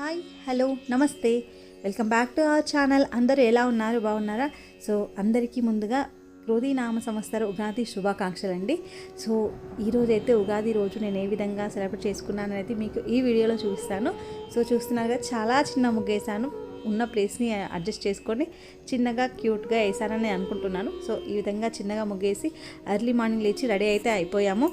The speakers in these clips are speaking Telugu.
హాయ్ హలో నమస్తే. Welcome back to our channel. అందరూ ఎలా ఉన్నారు? బాగున్నారా? సో అందరికీ ముందుగా క్రోధీ నామ సంవత్సర ఉగాది శుభాకాంక్షలు అండి సో ఈరోజు అయితే ఉగాది రోజు నేను ఏ విధంగా సెలబ్రేట్ చేసుకున్నాను అనేది మీకు ఈ వీడియోలో చూపిస్తాను. సో చూస్తున్నారు కదా చాలా చిన్న ముగ్గేసాను ఉన్న ప్లేస్ని అడ్జస్ట్ చేసుకొని చిన్నగా క్యూట్గా వేసానని అనుకుంటున్నాను. సో ఈ విధంగా చిన్నగా ముగ్గేసి ఎర్లీ మార్నింగ్ లేచి రెడీ అయితే అయిపోయాము.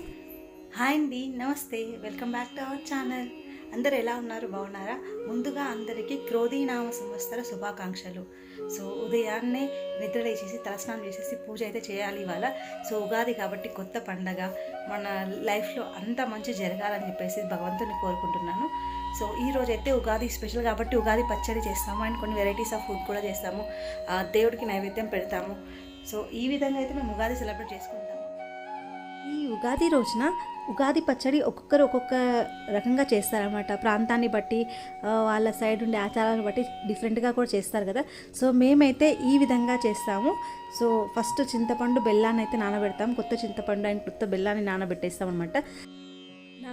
హాయ్ అండి నమస్తే. Welcome back to our channel. అందరు ఎలా ఉన్నారు? బాగున్నారా? ముందుగా అందరికీ క్రోధీనామ సంవత్సర శుభాకాంక్షలు. సో ఉదయాన్నే నిద్ర లేచేసి తలస్నానం చేసేసి పూజ అయితే చేయాలి ఇవాళ. సో ఉగాది కాబట్టి కొత్త పండగ మన లైఫ్లో అంత మంచి జరగాలని చెప్పేసి భగవంతుని కోరుకుంటున్నాను. సో ఈ రోజైతే ఉగాది స్పెషల్ కాబట్టి ఉగాది పచ్చడి చేస్తాము. అండ్ కొన్ని వెరైటీస్ ఆఫ్ ఫుడ్ కూడా చేస్తాము. ఆ, దేవుడికి నైవేద్యం పెడతాము. సో ఈ విధంగా అయితే మేము ఉగాది సెలబ్రేట్ చేసుకుంటాము. ఉగాది రోజున ఉగాది పచ్చడి ఒక్కొక్కరు ఒక్కొక్క రకంగా చేస్తారనమాట ప్రాంతాన్ని బట్టి వాళ్ళ సైడ్ ఉండే ఆచారాలను బట్టి డిఫరెంట్గా కూడా చేస్తారు కదా. సో మేమైతే ఈ విధంగా చేస్తాము. సో ఫస్ట్ చింతపండు బెల్లాన్ని అయితే నానబెడతాం. కొత్త చింతపండు అండ్ కొత్త బెల్లాన్ని నానబెట్టేస్తాం అనమాట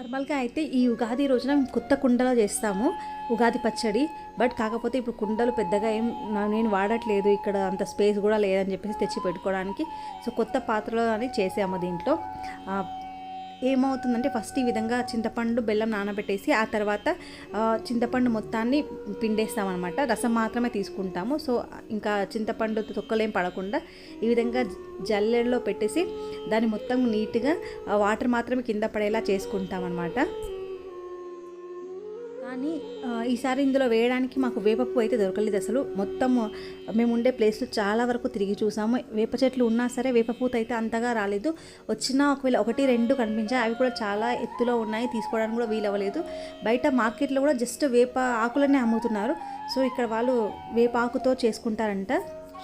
నార్మల్గా అయితే ఈ ఉగాది రోజున మేము కొత్త కుండలో చేస్తాము ఉగాది పచ్చడి. బట్ కాకపోతే ఇప్పుడు కుండలు పెద్దగా ఏం నేను వాడట్లేదు. ఇక్కడ అంత స్పేస్ కూడా లేదని చెప్పేసి తెచ్చి పెట్టుకోవడానికి. సో కొత్త పాత్రలో అని చేసాము దీంట్లో. ఏమవుతుందంటే ఫస్ట్ ఈ విధంగా చింతపండు బెల్లం నానబెట్టేసి ఆ తర్వాత చింతపండు మొత్తాన్ని పిండేస్తామన్నమాట. రసం మాత్రమే తీసుకుంటాము. సో ఇంకా చింతపండు తొక్కలేం పడకుండా ఈ విధంగా జల్లెడలో పెట్టేసి దాన్ని మొత్తం నీట్గా వాటర్ మాత్రమే కింద పడేలా చేసుకుంటాం అనమాట కానీ ఈసారి ఇందులో వేయడానికి మాకు వేపప్పు అయితే దొరకలేదు అసలు. మొత్తం మేము ఉండే ప్లేస్లో చాలా వరకు తిరిగి చూసాము. వేప చెట్లు ఉన్నా సరే వేపపూత అయితే అంతగా రాలేదు. వచ్చినా ఒకవేళ ఒకటి రెండు కనిపించాయి అవి కూడా చాలా ఎత్తులో ఉన్నాయి. తీసుకోవడానికి కూడా వీలవ్వలేదు. బయట మార్కెట్లో కూడా జస్ట్ వేప ఆకులనే అమ్ముతున్నారు. సో ఇక్కడ వాళ్ళు వేప ఆకుతో చేసుకుంటారంట.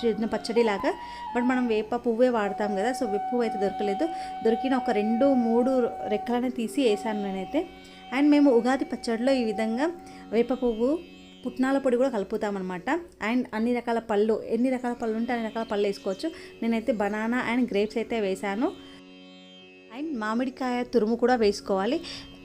చిన్న పచ్చడి లాగా బట్ మనం వేప పువ్వే వాడతాం కదా సో వేప పువ్వు అయితే దొరకలేదు. దొరికిన ఒక రెండు మూడు రెక్కలనే తీసి వేసాను నేనైతే. అండ్ మేము ఉగాది పచ్చడిలో ఈ విధంగా వేప పువ్వు పుట్నాల పొడి కూడా కలుపుతామన్నమాట. అండ్ అన్ని రకాల పళ్ళు ఎన్ని రకాల పళ్ళు ఉంటే అన్ని రకాల పళ్ళు వేసుకోవచ్చు. నేనైతే బనానా అండ్ గ్రేప్స్ అయితే వేశాను. అండ్ మామిడికాయ తురుము కూడా వేసుకోవాలి.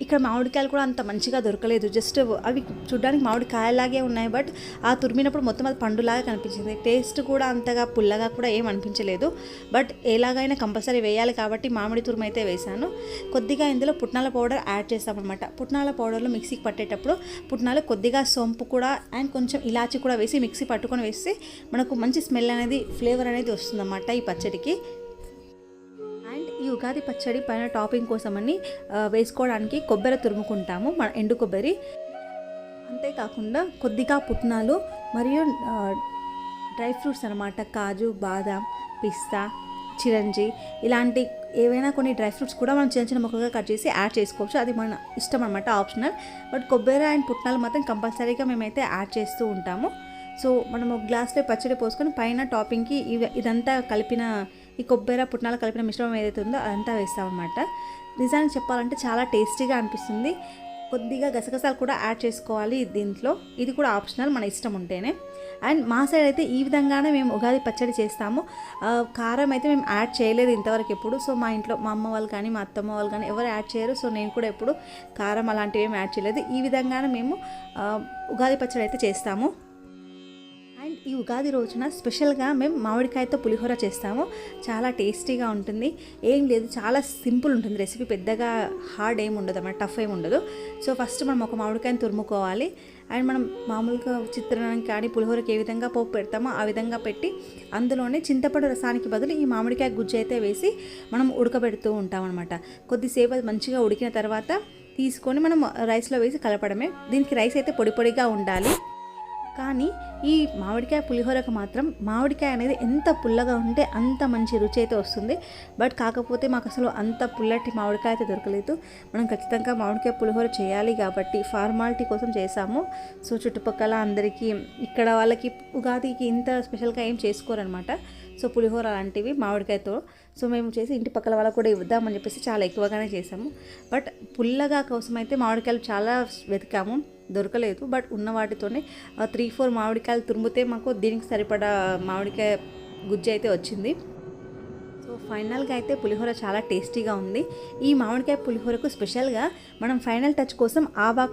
ఇక్కడ మామిడికాయలు కూడా అంత మంచిగా దొరకలేదు. జస్ట్ అవి చూడడానికి మామిడికాయలాగే ఉన్నాయి బట్ ఆ తురిమినప్పుడు మొత్తం అది పండులాగా కనిపించింది. టేస్ట్ కూడా అంతగా పుల్లగా కూడా ఏం అనిపించలేదు. బట్ ఎలాగైనా కంపల్సరీ వేయాలి కాబట్టి మామిడి తురుము అయితే వేశాను. కొద్దిగా ఇందులో పుట్నాల పౌడర్ యాడ్ చేస్తామన్నమాట పుట్నాల పౌడర్లో మిక్సీకి పట్టేటప్పుడు పుట్నాలు కొద్దిగా సొంపు కూడా అండ్ కొంచెం ఇలాచి కూడా వేసి మిక్సీ పట్టుకొని వేస్తే మనకు మంచి స్మెల్ అనేది ఫ్లేవర్ అనేది వస్తుందన్నమాట ఈ పచ్చడికి. ఈ ఉగాది పచ్చడి పైన టాపింగ్ కోసమని వేసుకోవడానికి కొబ్బరి తురుముకుంటాము మన ఎండు కొబ్బరి. అంతేకాకుండా కొద్దిగా పుట్నాలు మరియు డ్రై ఫ్రూట్స్ అనమాట కాజు బాదం పిస్తా చిరంజి ఇలాంటి ఏవైనా కొన్ని డ్రై ఫ్రూట్స్ కూడా మనం చిన్న చిన్న ముక్కలుగా కట్ చేసి యాడ్ చేసుకోవచ్చు. అది మన ఇష్టం అనమాట ఆప్షనల్. బట్ కొబ్బరి అండ్ పుట్నాలు మాత్రం కంపల్సరీగా మేమైతే యాడ్ చేస్తూ ఉంటాము. సో మనం ఒక గ్లాస్లో పచ్చడి పోసుకొని పైన టాపింగ్కి ఇవి ఇదంతా కలిపిన ఈ కొబ్బరి పుట్నాలు కలిపిన మిశ్రమం ఏదైతే ఉందో అదంతా వేస్తామన్నమాట. నిజానికి చెప్పాలంటే చాలా టేస్టీగా అనిపిస్తుంది. కొద్దిగా గసగసాలు కూడా యాడ్ చేసుకోవాలి దీంట్లో. ఇది కూడా ఆప్షనల్ మన ఇష్టం ఉంటేనే. అండ్ మా సైడ్ అయితే ఈ విధంగానే మేము ఉగాది పచ్చడి చేస్తాము. కారం అయితే మేము యాడ్ చేయలేదు ఇంతవరకు ఎప్పుడు. సో మా ఇంట్లో మా అమ్మ వాళ్ళు కానీ మా అత్తమ్మ వాళ్ళు కానీ ఎవరు యాడ్ చేయరు. సో నేను కూడా ఎప్పుడు కారం అలాంటివి ఏమి యాడ్ చేయలేదు. ఈ విధంగానే మేము ఉగాది పచ్చడి అయితే చేస్తాము. ఈ ఉగాది రోజున స్పెషల్గా మేము మామిడికాయతో పులిహోర చేస్తాము. చాలా టేస్టీగా ఉంటుంది. ఏం లేదు చాలా సింపుల్ ఉంటుంది. రెసిపీ పెద్దగా హార్డ్ ఏమి ఉండదు అన్నమాట టఫ్ ఏమి ఉండదు. సో ఫస్ట్ మనం ఒక మామిడికాయని తురుముకోవాలి. అండ్ మనం మామూలుగా చిత్రానికి కానీ పులిహోరకి ఏ విధంగా పోపు పెడతామో ఆ విధంగా పెట్టి అందులోనే చింతపండు రసానికి బదులు ఈ మామిడికాయ గుజ్జు అయితే వేసి మనం ఉడకబెడుతూ ఉంటాం అనమాట కొద్దిసేపు అది మంచిగా ఉడికిన తర్వాత తీసుకొని మనం రైస్లో వేసి కలపడమే. దీనికి రైస్ అయితే పొడి పొడిగా ఉండాలి. కానీ ఈ మామిడికాయ పులిహోరకు మాత్రం మామిడికాయ అనేది ఎంత పుల్లగా ఉంటే అంత మంచి రుచి అయితే వస్తుంది. బట్ కాకపోతే మాకు అసలు అంత పుల్లటి మామిడికాయ అయితే దొరకలేదు. మనం ఖచ్చితంగా మామిడికాయ పులిహోర చేయాలి కాబట్టి ఫార్మాలిటీ కోసం చేసాము సో చుట్టుపక్కల అందరికీ ఇక్కడ వాళ్ళకి ఉగాదికి ఇంత స్పెషల్గా ఏం చేసుకోరనమాట. సో పులిహోర లాంటివి మామిడికాయతో. సో మేము చేసి ఇంటి పక్కల వాళ్ళకు కూడా ఇద్దామని చెప్పేసి చాలా ఎక్కువగానే చేసాము బట్ పుల్లగా కోసం అయితే మామిడికాయలు చాలా వెతికాము. దొరకలేదు బట్ ఉన్న వాటితోనే త్రీ ఫోర్ మామిడికాయలు తురుముతే మాకు దీనికి సరిపడా మామిడికాయ గుజ్జు అయితే వచ్చింది. సో ఫైనల్గా అయితే పులిహోర చాలా టేస్టీగా ఉంది. ఈ మామిడికాయ పులిహోరకు స్పెషల్గా మనం ఫైనల్ టచ్ కోసం ఆవా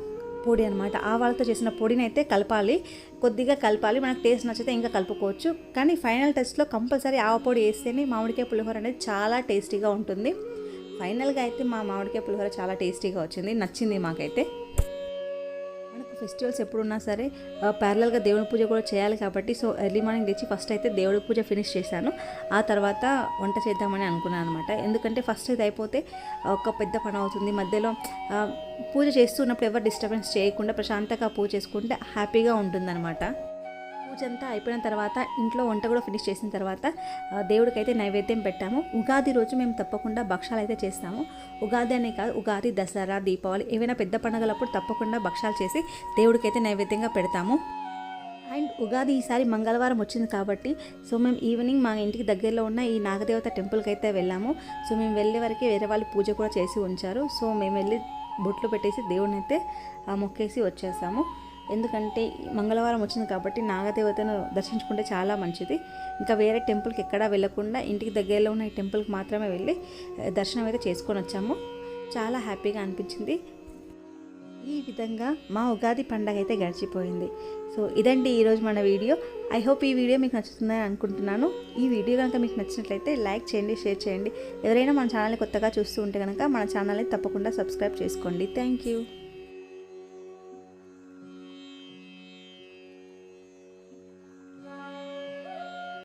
పొడి అనమాట ఆవాలతో చేసిన పొడిని అయితే కలపాలి. కొద్దిగా కలపాలి. మనకు టేస్ట్ నచ్చితే ఇంకా కలుపుకోవచ్చు. కానీ ఫైనల్ టెస్ట్లో కంపల్సరీ ఆవ పొడి వేస్తేనే మామిడికాయ పులిహోర అనేది చాలా టేస్టీగా ఉంటుంది. ఫైనల్గా అయితే మా మామిడికాయ పులిహోర చాలా టేస్టీగా వచ్చింది. నచ్చింది మాకైతే. ఫెస్టివల్స్ ఎప్పుడున్నా సరే ప్యారలల్గా దేవుడి పూజ కూడా చేయాలి కాబట్టి సో ఎర్లీ మార్నింగ్ తెచ్చి ఫస్ట్ అయితే దేవుడి పూజ ఫినిష్ చేశాను. ఆ తర్వాత వంట చేద్దామని అనుకున్నాను అనమాట ఎందుకంటే ఫస్ట్ ఇది అయిపోతే ఒక పెద్ద పని అవుతుంది. మధ్యలో పూజ చేస్తున్నప్పుడు ఎవరు డిస్టర్బెన్స్ చేయకుండా ప్రశాంతంగా పూజ చేసుకుంటే హ్యాపీగా ఉంటుందన్నమాట. పూజ అంతా అయిపోయిన తర్వాత ఇంట్లో వంట కూడా ఫినిష్ చేసిన తర్వాత దేవుడికైతే నైవేద్యం పెట్టాము. ఉగాది రోజు మేము తప్పకుండా భక్షాలు అయితే చేస్తాము. ఉగాది అనే కాదు ఉగాది దసరా దీపావళి ఏవైనా పెద్ద పండుగలప్పుడు తప్పకుండా భక్షాలు చేసి దేవుడికైతే నైవేద్యంగా పెడతాము. అండ్ ఉగాది ఈసారి మంగళవారం వచ్చింది కాబట్టి సో మేము ఈవినింగ్ మా ఇంటికి దగ్గరలో ఉన్న ఈ నాగదేవత టెంపుల్కి అయితే వెళ్ళాము. సో మేము వెళ్ళే వరకు వేరే వాళ్ళు పూజ కూడా చేసి ఉంచారు. సో మేము వెళ్ళి బొట్లు పెట్టేసి దేవుడిని అయితే ఆ, మొక్కేసి వచ్చేసాము. ఎందుకంటే మంగళవారం వచ్చింది కాబట్టి నాగదేవతను దర్శించుకుంటే చాలా మంచిది. ఇంకా వేరే టెంపుల్కి ఎక్కడా వెళ్ళకుండా ఇంటికి దగ్గరలో ఉన్న ఈ టెంపుల్కి మాత్రమే వెళ్ళి దర్శనం అయితే చేసుకొని వచ్చాము. చాలా హ్యాపీగా అనిపించింది. ఈ విధంగా మా ఉగాది పండగ అయితే గడిచిపోయింది. సో ఇదండి ఈరోజు మన వీడియో. ఐ హోప్ ఈ వీడియో మీకు నచ్చుతుందని అనుకుంటున్నాను. ఈ వీడియో కనుక మీకు నచ్చినట్లయితే లైక్ చేయండి షేర్ చేయండి. ఎవరైనా మన ఛానల్ని కొత్తగా చూస్తూ ఉంటే కనుక మన ఛానల్ని తప్పకుండా సబ్స్క్రైబ్ చేసుకోండి. Thank you.